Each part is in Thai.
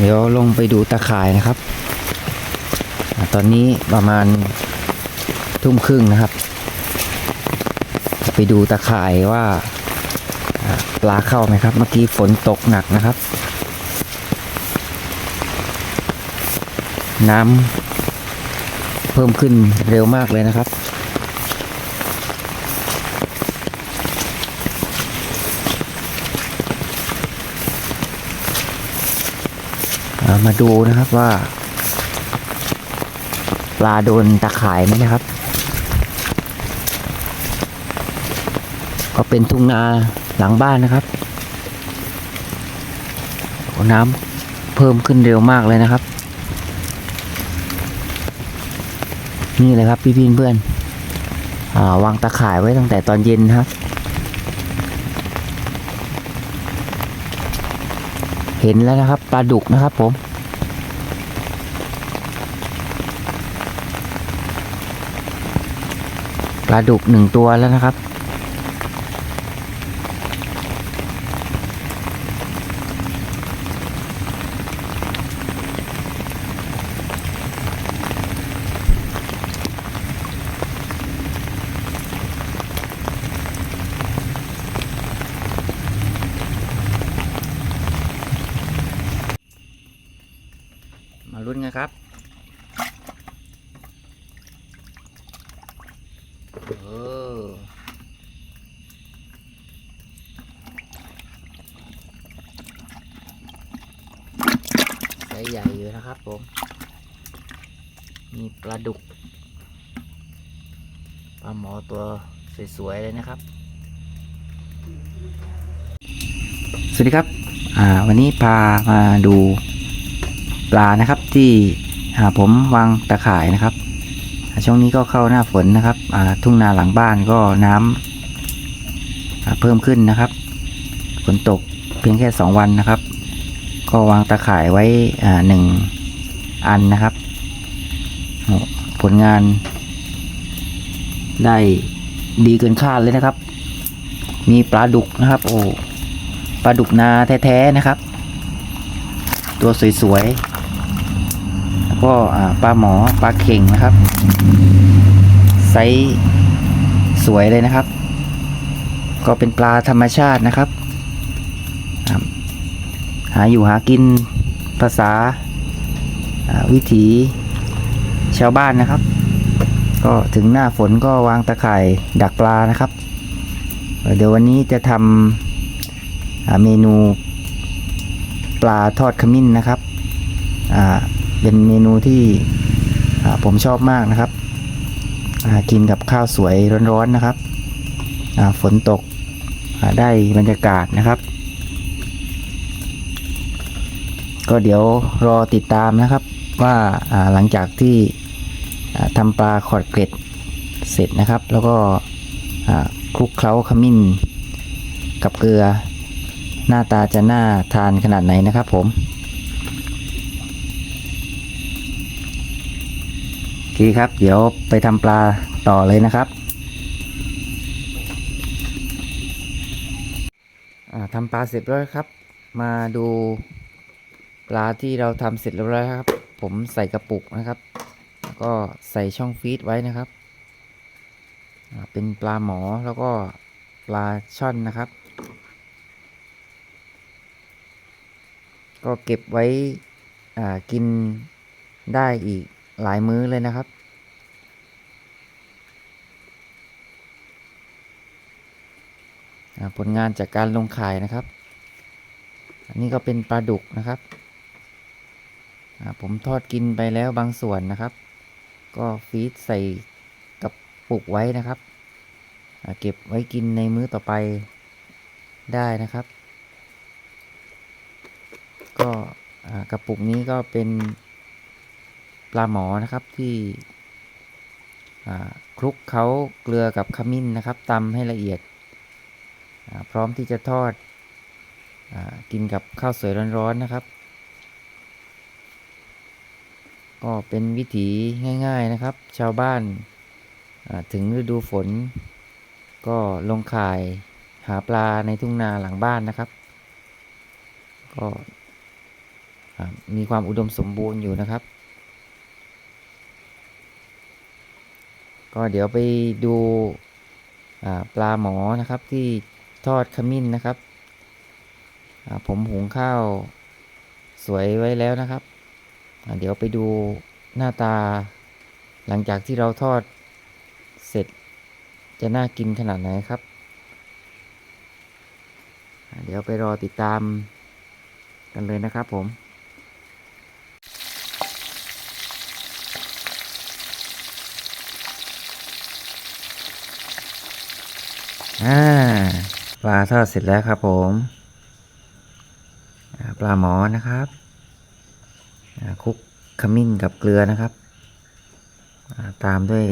เดี๋ยวลงไปดูตะข่ายนะครับ ตอนนี้ประมาณทุ่มครึ่งนะครับ ไปดูตะข่ายว่าปลาเข้าไหมครับ เมื่อกี้ฝนตกหนักนะครับ น้ำเพิ่มขึ้นเร็วมากเลยนะครับ มาดูนะครับว่า ปลาโดนตะข่ายไหมนะครับ ก็เป็นทุ่งนาหลังบ้านนะครับน้ำเพิ่มขึ้นเร็วมากเลยนะครับ นี่เลยครับพี่พี่เพื่อนอาวางตะข่ายไว้ตั้งแต่ตอนเย็นครับ เห็นแล้วนะครับปลาดุกนะครับผม ปลาดุกหนึ่งตัวแล้วนะครับ มาลุ้นกันครับ เออ ไซส์ใหญ่อยู่ นะครับผม มีปลาดุก ปลาหมอตัวสวยๆเลยนะครับ สวัสดีครับอ่าวันนี้พามาดูปลานะครับที่อาผมวางตะข่ายนะครับ ช่วงนี้ก็เข้าหน้าฝนนะครับ ทุ่งนาหลังบ้านก็น้ำเพิ่มขึ้นนะครับฝนตกเพียงแค่สองวันนะครับ ก็วางตะข่ายไว้อ่าหนึ่ง อันนะครับ ผลงาน ได้ดีเกินคาดเลยนะครับ มีปลาดุกนะครับ โอ้ปลาดุกนาแท้ๆนะครับ ตัวสวยๆแล้วก็ปลาหมอปลาเข่งนะครับไซส์สวยเลยนะครับ ก็เป็นปลาธรรมชาตินะครับ หาอยู่หากินภาษา วิถีชาวบ้านนะครับ ก็ถึงหน้าฝนก็วางตะข่ายดักปลานะครับ เดี๋ยววันนี้จะทำเมนูปลาทอดขมิ้นนะครับเป็นเมนูที่ผมชอบมากนะครับ กินกับข้าวสวยร้อนๆนะครับ ฝนตกได้บรรยากาศนะครับ ก็เดี๋ยวรอติดตามนะครับ ว่าหลังจากที่ทำปลาขอดเกล็ดเสร็จนะครับ แล้วก็คลุกเคล้าขมิ้น กับเกลือ หน้าตาจะน่าทานขนาดไหนนะครับผมโอเคครับ เดี๋ยวไปทำปลาต่อเลยนะครับทำปลาเสร็จแล้วครับ มาดู ปลาที่เราทำเสร็จแล้วครับ ผมใส่กระปุกนะครับ แล้วก็ใส่ช่องฟีดไว้นะครับ เป็นปลาหมอแล้วก็ปลาช่อนนะครับ ก็เก็บไว้อ่ากินได้อีกหลายมื้อเลยนะครับผลงานจากการลงขายนะครับ อันนี้ก็เป็นปลาดุกนะครับ อ่าผมทอดกินไปแล้วบางส่วนนะครับ ก็ฟีดใส่กับปุกไว้นะครับ เก็บไว้กินในมื้อต่อไปได้นะครับ ก็กระปุกนี้ก็เป็นปลาหมอนะครับที่คลุกเขาเกลือกับขมิ้นนะครับตำให้ละเอียด พร้อมที่จะทอดอกินกับข้าวสวยร้อนๆนะครับ ก็เป็นวิถีง่าย ๆนะครับ ชาวบ้านถึงฤดูฝน ก็ลงข่ายหาปลาในทุ่งนาหลังบ้านนะครับ ก็มีความอุดมสมบูรณ์อยู่นะครับ ก็เดี๋ยวไปดูปลาหมอนะครับที่ทอดขมิ้นนะครับผมหุงข้าวสวยไว้แล้วนะครับ เดี๋ยวไปดูหน้าตา หลังจากที่เราทอดเสร็จจะน่ากินขนาดไหนครับ เดี๋ยวไปรอติดตามกันเลยนะครับผมปลาทอดเสร็จแล้วครับผม ปลาหมอนะครับ คลุกขมิ้นกับเกลือนะครับ ตามด้วย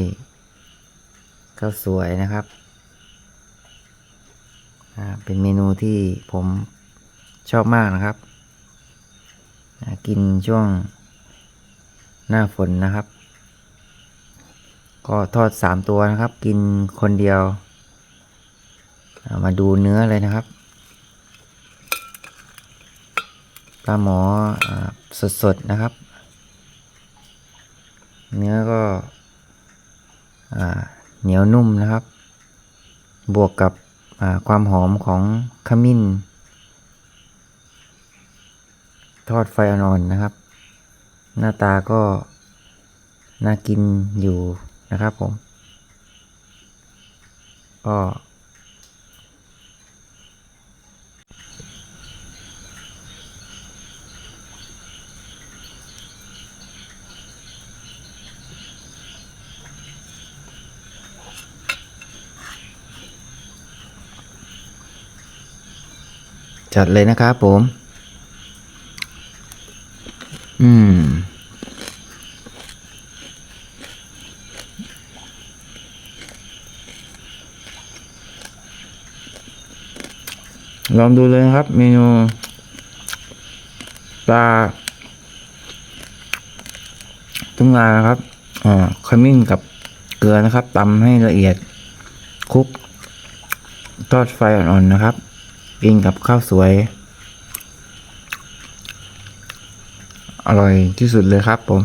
ข้าวสวยนะครับ เป็นเมนูที่ผมชอบมากนะครับ กินช่วงหน้าฝนนะครับ ก็ทอดสามตัวนะครับ กินคนเดียว มาดูเนื้อเลยนะครับ ปลาหมอสดสดๆนะครับ เนื้อก็เหนียวนุ่มนะครับ บวกกับความหอมของขมิ้น ทอดไฟอ่อนๆนะครับ หน้าตาก็น่ากินอยู่นะครับผม ก็ จัดเลยนะครับผม อืม ลองดูเลยนะครับ เมนูปลาตุ้งลาครับอ่าขมิ้นกับเกลือนะครับตำให้ละเอียดคลุกทอดไฟอ่อนๆนะครับ กินกับข้าวสวย อร่อยที่สุดเลยครับผม